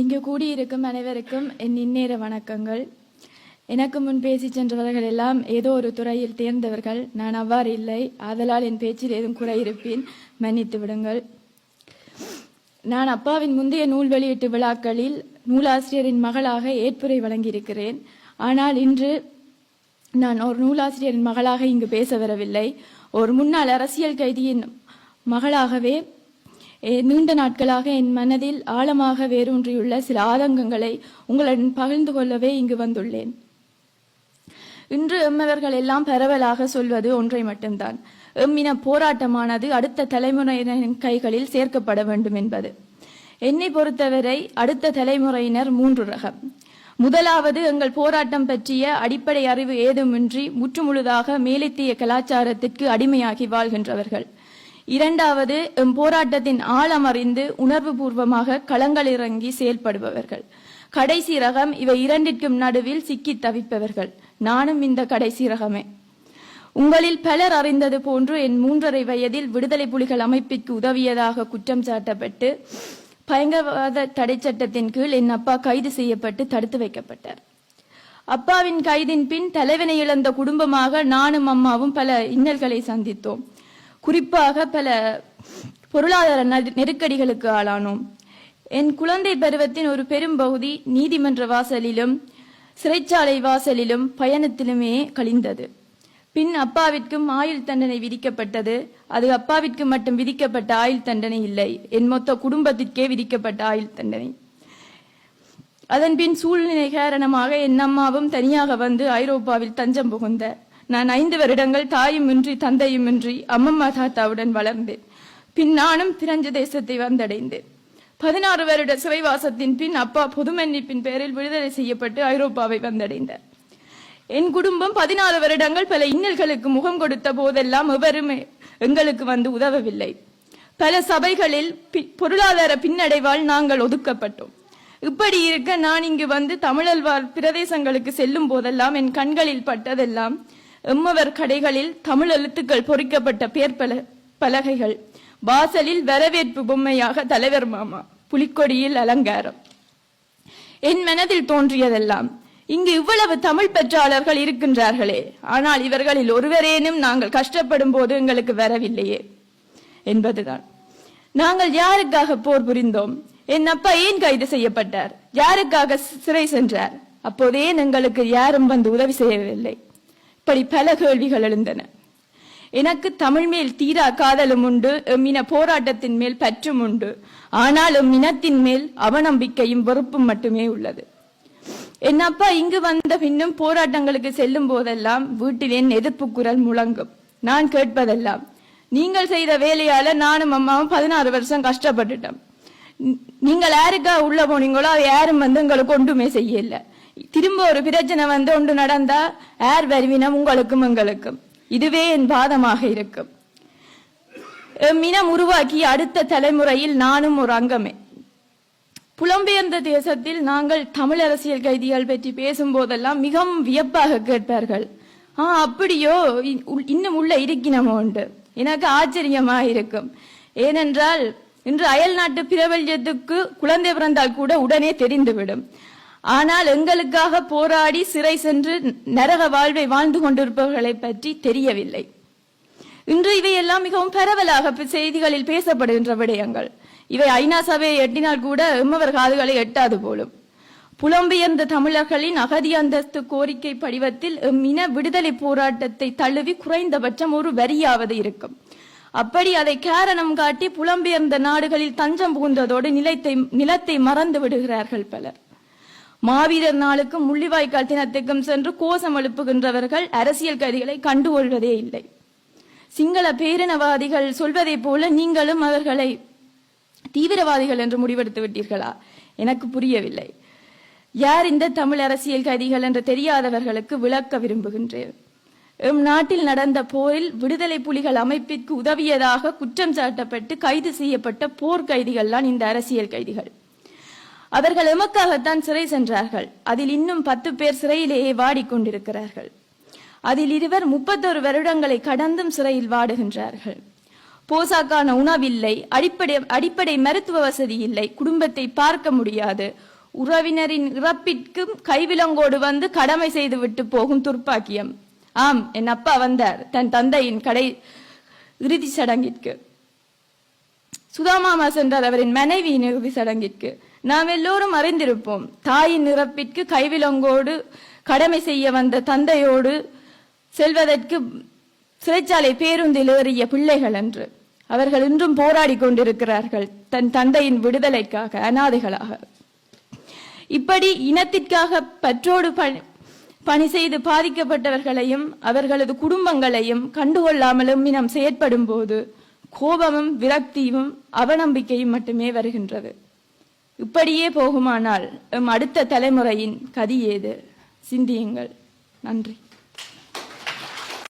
இங்கு கூடியிருக்கும் அனைவருக்கும் என் இந்நேர வணக்கங்கள். எனக்கு முன் பேசி சென்றவர்கள் எல்லாம் ஏதோ ஒரு துறையில் தேர்ந்தவர்கள். நான் அவ்வாறு இல்லை. ஆதலால் என் பேச்சில் ஏதும் குறை இருப்பேன். மன்னித்து விடுங்கள். நான் அப்பாவின் முந்தைய நூல் வெளியீட்டு விழாக்களில் நூலாசிரியரின் மகளாக ஏற்புரை வழங்கியிருக்கிறேன். ஆனால் இன்று நான் ஒரு நூலாசிரியரின் மகளாக இங்கு பேச வரவில்லை. ஒரு முன்னாள் அரசியல் கைதியின் மகளாகவே நீண்ட நாட்களாக என் மனதில் ஆழமாக வேரூன்றியுள்ள சில ஆதங்கங்களை உங்களுடன் பகிர்ந்து கொள்ளவே இங்கு வந்துள்ளேன். இன்று எம்மவர்கள் எல்லாம் பரவலாக சொல்வது ஒன்றை மட்டும்தான். எம்மின போராட்டமானது அடுத்த தலைமுறையினரின் கைகளில் சேர்க்கப்பட வேண்டும் என்பது. என்னை பொறுத்தவரை அடுத்த தலைமுறையினர் மூன்று ரகம் முதலாவது எங்கள் போராட்டம் பற்றிய அடிப்படை அறிவு ஏதுமின்றி முற்றுமுழுதாக மேலத்திய கலாச்சாரத்திற்கு அடிமையாகி வாழ்கின்றவர்கள். இரண்டாவது எம் போராட்டத்தின் ஆழம் அறிந்து உணர்வுபூர்வமாக களங்களிறங்கி செயல்படுபவர்கள். கடைசி ரகம் இவை இரண்டிற்கும் நடுவில் சிக்கி தவிப்பவர்கள். நானும் இந்த கடைசி ரகமே. உங்களில் பலர் அறிந்தது போன்று என் மூன்றரை வயதில் விடுதலை புலிகள் அமைப்பிற்கு உதவியதாக குற்றம் சாட்டப்பட்டு பயங்கரவாத தடை சட்டத்தின் கீழ் என் அப்பா கைது செய்யப்பட்டு தடுத்து வைக்கப்பட்டார். அப்பாவின் கைதின் பின் தலைவனை இழந்த குடும்பமாக நானும் அம்மாவும் பல இன்னல்களை சந்தித்தோம். குறிப்பாக பல பொருளாதார நெரு- நெருக்கடிகளுக்கு ஆளானோம். என் குழந்தை பருவத்தின் ஒரு பெரும் பகுதி நீதிமன்ற வாசலிலும் சிறைச்சாலை வாசலிலும் பயணத்திலுமே கழிந்தது. பின் அப்பாவிற்கும் ஆயுள் தண்டனை விதிக்கப்பட்டது. அது அப்பாவிற்கு மட்டும் விதிக்கப்பட்ட ஆயுள் தண்டனை இல்லை. என் மொத்த குடும்பத்திற்கே விதிக்கப்பட்ட ஆயுள் தண்டனை. அதன் பின் சூழ்நிலை காரணமாக என் அம்மாவும் தனியாக வந்து ஐரோப்பாவில் தஞ்சம் புகுந்த நான் ஐந்து வருடங்கள் தாயுமின்றி தந்தையுமின்றி அம்மம்மா தாத்தாவுடன் வளர்ந்தேன். பின் நானும் பிரெஞ்சு தேசத்தை வந்தடைந்தேன். பதினாறு வருட சிறைவாசத்தின் பின் அப்பா பொது மன்னிப்பின் பேரில் விடுதலை செய்யப்பட்டு ஐரோப்பாவை வந்தடைந்தார். என் குடும்பம் பதினாறு வருடங்கள் பல இன்னல்களுக்கு முகம் கொடுத்த போதெல்லாம் எவருமே எங்களுக்கு வந்து உதவவில்லை. பல சபைகளில் பி- பொருளாதார பின்னடைவால் நாங்கள் ஒதுக்கப்பட்டோம். இப்படி இருக்க நான் இங்கு வந்து தமிழர் வாழ் பிரதேசங்களுக்கு செல்லும் போதெல்லாம் என் கண்களில் பட்டதெல்லாம் எம்மவர் கடைகளில் தமிழ் எழுத்துக்கள் பொறிக்கப்பட்ட பேர் பல பலகைகள். வாசலில் வரவேற்பு பொம்மையாக தலைவர் மாமா புலிக்கொடியில் அலங்காரம். என் மனதில் தோன்றியதெல்லாம் இங்கு இவ்வளவு தமிழ் பெற்றாளர்கள் இருக்கின்றார்களே. ஆனால் இவர்களில் ஒருவரேனும் நாங்கள் கஷ்டப்படும் போது எங்களுக்கு வரவில்லையே என்பதுதான். நாங்கள் யாருக்காக போர் புரிந்தோம்? என் அப்பா ஏன் கைது செய்யப்பட்டார்? யாருக்காக சிறை சென்றார்? அப்போதே எங்களுக்கு யாரும் வந்து உதவி செய்யவில்லை? இப்படி பல கேள்விகள் எழுந்தன. எனக்கு தமிழ் மேல் தீரா காதலும் உண்டு எம்மின போராட்டத்தின் மேல் பற்றும் உண்டு. ஆனால் இனத்தின் மேல் அவநம்பிக்கையும் வெறுப்பும் மட்டுமே உள்ளது. என் அப்பா இங்கு வந்த பின்னும் போராட்டங்களுக்கு செல்லும் போதெல்லாம் வீட்டில் என் எதிர்ப்பு குரல் முழங்கும். நான் கேட்பதெல்லாம் நீங்கள் செய்த வேலையால நானும் அம்மாவும் பதினாறு வருஷம் கஷ்டப்பட்டுட்டோம். நீங்கள் யாருக்கா உள்ள போனீங்களோ அது யாரும் வந்து உங்களுக்கு ஒன்றுமே செய்யலை. திரும்ப ஒரு பிரச்சனை வந்து ஒன்று நடந்தா ஏர் வருவினம்? உங்களுக்கும் எங்களுக்கும். இதுவே என் பாதமாக இருக்கும். மினம் உருவாக்கி அடுத்த தலைமுறையில் நானும் ஒரு அங்கமே. புலம்பெயர்ந்த தேசத்தில் நாங்கள் தமிழ் அரசியல் கைதிகள் பற்றி பேசும் போதெல்லாம் மிகவும் வியப்பாக கேட்பார்கள். ஆ அப்படியோ உள்- இன்னும் உள்ள இருக்கினமோ உண்டு. எனக்கு ஆச்சரியமா இருக்கும். ஏனென்றால் இன்று அயல் நாட்டு பிரபல்யத்துக்கு குழந்தை பிறந்தால் கூட உடனே தெரிந்துவிடும். ஆனால் எங்களுக்காக போராடி சிறை சென்று நரக வாழ்வை வாழ்ந்து கொண்டிருப்பவர்களை பற்றி தெரியவில்லை. இன்று இவையெல்லாம் மிகவும் பரவலாக செய்திகளில் பேசப்படுகின்ற விடயங்கள். இவை ஐநா சபையை எட்டினால் கூட எம்மவர் காதுகளை எட்டாது போலும். புலம்பெயர்ந்த தமிழர்களின் அகதி அந்தஸ்து கோரிக்கை படிவத்தில் எம் விடுதலை போராட்டத்தை தழுவி குறைந்தபட்சம் ஒரு வரியாவது இருக்கும். அப்படி அதை காரணம் காட்டி புலம்பெயர்ந்த நாடுகளில் தஞ்சம் புகுந்ததோடு நிலத்தை நிலத்தை மறந்து விடுகிறார்கள் பலர். மாவீரர் நாளுக்கும் முள்ளிவாய்க்கால் தினத்துக்கும் சென்று கோஷம் எழுப்புகின்றவர்கள் அரசியல் கைதிகளை கண்டுகொள்வதே இல்லை. சிங்கள பேரினவாதிகள் சொல்வதைப் போல நீங்களும் அவர்களை தீவிரவாதிகள் என்று முடிவெடுத்து விட்டீர்களா? எனக்கு புரியவில்லை. யார் இந்த தமிழ் அரசியல் கைதிகள் என்று தெரியாதவர்களுக்கு விளக்க விரும்புகின்றேன். எம் நாட்டில் நடந்த போரில் விடுதலை புலிகள் அமைப்பிற்கு உதவியதாக குற்றம் சாட்டப்பட்டு கைது செய்யப்பட்ட போர் கைதிகள்தான் இந்த அரசியல் கைதிகள். அவர்கள் எமக்காகத்தான் சிறை சென்றார்கள். அதில் இன்னும் பத்து பேர் சிறையிலேயே வாடிக்கொண்டிருக்கிறார்கள். அதில் இருவர் முப்பத்தொரு வருடங்களை கடந்தும் சிறையில் வாடுகின்றார்கள். போசாக்கான உணவில்லை அடிப்படை அடிப்படை மருத்துவ வசதி இல்லை குடும்பத்தை பார்க்க முடியாது. உறவினரின் இறப்பிற்கும் கைவிலங்கோடு வந்து கடமை செய்து விட்டு போகும் துர்ப்பாக்கியம். ஆம் என் அப்பா வந்தார் தன் தந்தையின் கடை இறுதி சடங்கிற்கு. சுதாமாமா சென்றார் அவரின் மனைவியின் இறுதி சடங்கிற்கு. நாம் எல்லோரும் அறிந்திருப்போம். தாயின் இறப்பிற்கு கைவிலங்கோடு கடமை செய்ய வந்த தந்தையோடு செல்வதற்கு சிறைச்சாலை பேருந்தில் ஏறிய பிள்ளைகள் என்று அவர்கள் இன்றும் போராடி கொண்டிருக்கிறார்கள் தன் தந்தையின் விடுதலைக்காக அனாதைகளாக. இப்படி இனத்திற்காக பற்றோடு பணி பணி செய்து பாதிக்கப்பட்டவர்களையும் அவர்களது குடும்பங்களையும் கண்டுகொள்ளாமலும் இனம் செயற்படும் போது கோபமும் விரக்தியும் அவநம்பிக்கையும் மட்டுமே வருகின்றது. இப்படியே போகுமானால் எம் அடுத்த தலைமுறையின் கதி ஏது? சிந்தியுங்கள். நன்றி.